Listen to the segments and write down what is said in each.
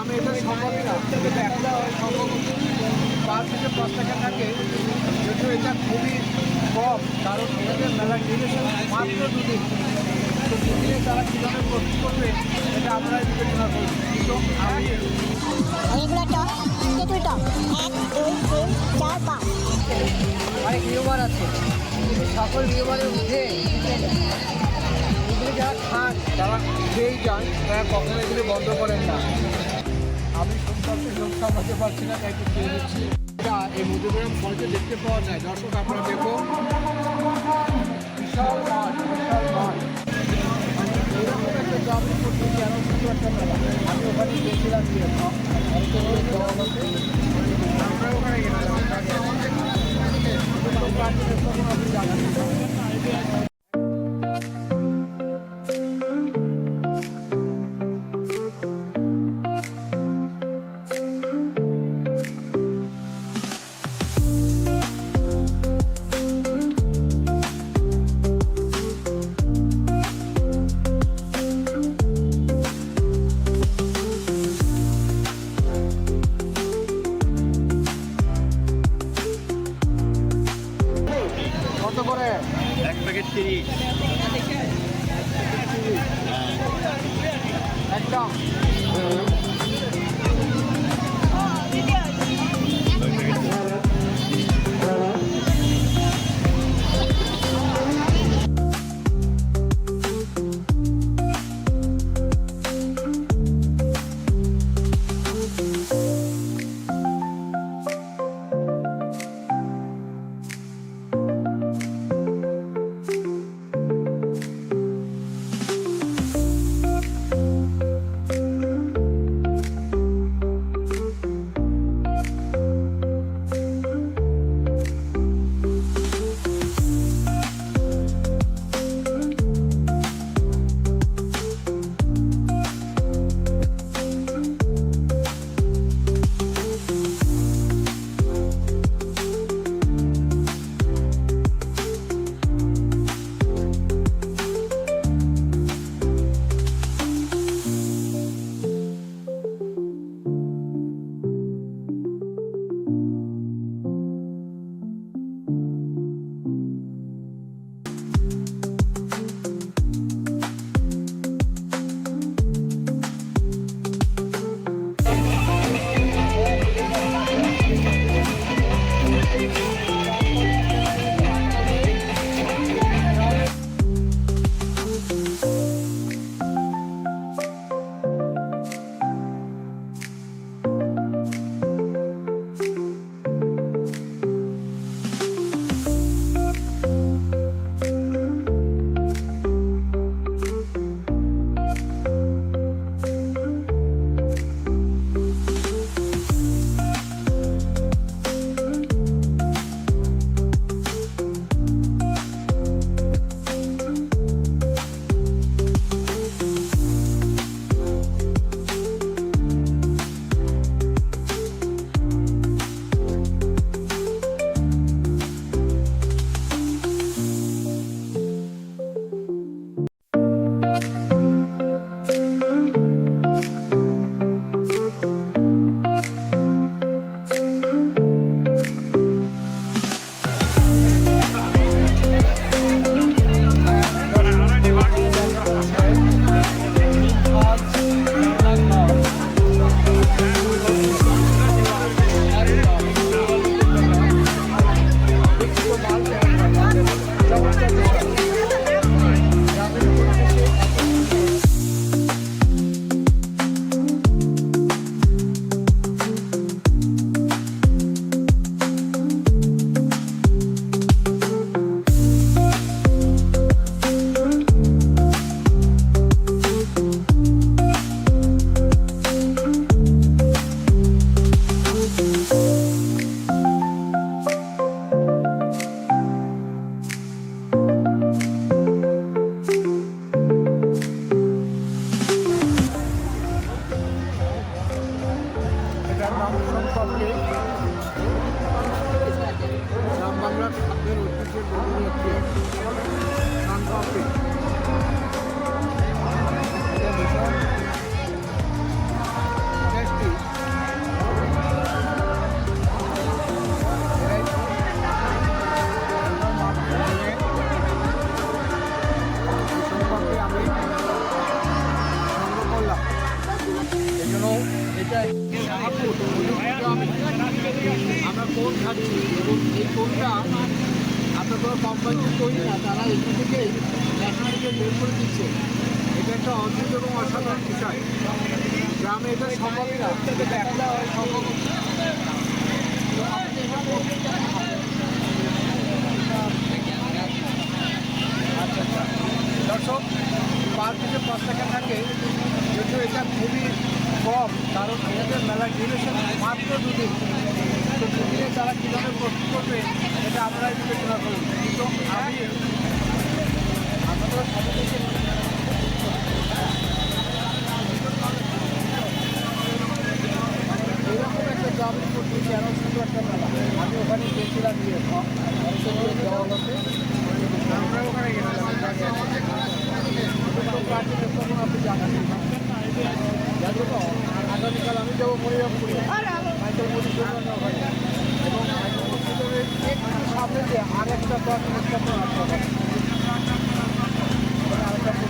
গ্রামে এটা সম্ভবই না। কিন্তু একটা সম্ভব পাঁচ থেকে পাঁচ টাকা থাকে। যদিও এটা খুবই কম কারণ এদের মেলা ডিউরেশন মাত্র দুদিন। তো দুদিনে তারা কীভাবে প্রস্তুত করবে এটা আমরা বিবেচনা করি। তো আমি অনেকগুলো তেঁতুল টপ এক দুই তিন চার পাঁচ। অনেক নিয়মান আছে। সকল নিয়মানের উঠে এগুলি যারা খান যারা খেয়েই যান তারা কখনো এগুলি বন্ধ করেন না। আমি সম্পর্কে লোক সামলাতে পারছি না, তাই একটু খেয়ে এটা এই মধুগ্রাম ফলকে দেখতে পাওয়া যায়। দর্শক, আপনারা দেখো বিশাল মাঠ বিশাল মাঠ। একটা ওখানে গেছিলাম গিয়ে অনেকে বলে দেওয়া হচ্ছে আমরা ওখানে আপনাদের বের করে দিচ্ছে। এটা একটা অদ্ভুত এবং অসাধারণ বিষয়। গ্রামে এটা না সম্ভব এটা আচ্ছা আচ্ছা দর্শক, পাঁচ থেকে পাঁচ টাকা থাকে যদিও এটা খুবই কম, কারণ এটাদের মেলার ডিউরেশন মাত্র দুদিন। তো দুদিনে তারা কীভাবে প্রস্তুত করবে, এটা আপনারাই বিবেচনা করুন কিন্তু আমি এরকম একটা গ্রামের প্রতি কেন সুন্দর একটা মেলা আমি ওখানে গেছিলাম গিয়ে যে জওয়ালতে আমরা ওখানে গেছিলাম আপনি জানান যাব তো আগামীকাল আমি যাব মরিরামপুরে মাইকেল মধুসূদন ওখানে এবং মাইকেল একটু সামনে দিয়ে আর একটা দশ একটা তো আসতে হবে ওখানে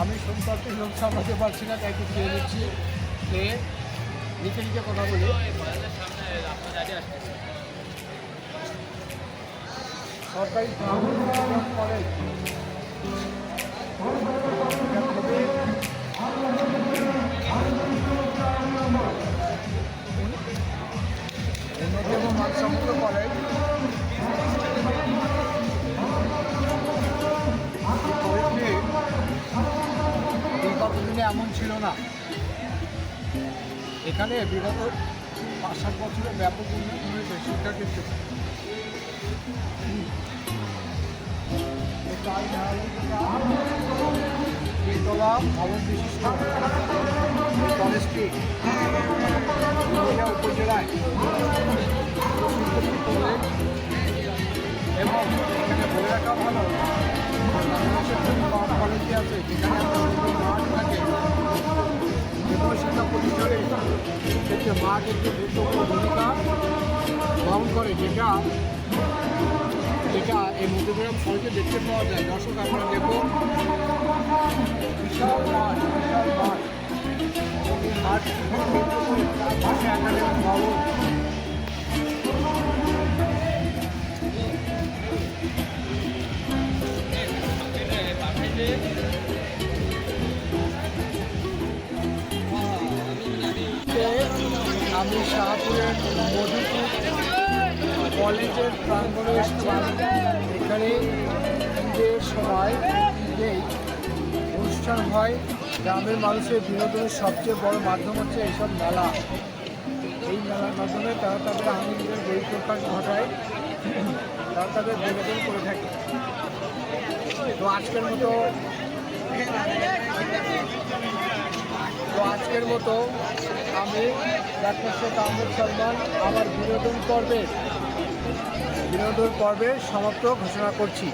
আমি সম্পর্কে লোক সামলাতে পারছি না তাই একটু খেয়ে নিচ্ছি খেয়ে নিচে নিচে কথা বলি। সরকারি কলেজ দিনে এমন ছিল না। এখানে বিগত পাঁচ সাত বছরে ব্যাপক উন্নতি হয়েছে, শিক্ষা ক্ষেত্রে। তিনতলা ভবন বিশিষ্ট কলেজটি উপজেলায় এবং এখানে বলে রাখা ভালো। খুবই আছে, যেখানে ক্ষেত্রে মাঠ একটি গুরুত্বপূর্ণ ভূমিকা বহন করে, যেটা যেটা এই মধ্যগ্রাম সড়কে দেখতে পাওয়া যায়। দর্শক, আপনারা দেখুন। বিশাল মাঠ বিশাল মাঠ মাঠ পাশে ভবন কলেজের এসেছিলাম এখানে ঈদের সময় অনুষ্ঠান হয় গ্রামের মানুষের বিনোদনের সবচেয়ে বড় মাধ্যম হচ্ছে এইসব মেলা এই মেলার মাধ্যমে তারা তাদের আনন্দের বই প্রকাশ ঘটায় তারা তাদের বিনোদন করে থাকে তো আজকের মতো তো আজকের মতো আমি ডাক্তার শেখ আহমেদ সলমান আমার বিনোদন পর্বের বিনোদন পর্বের সমাপ্ত ঘোষণা করছি।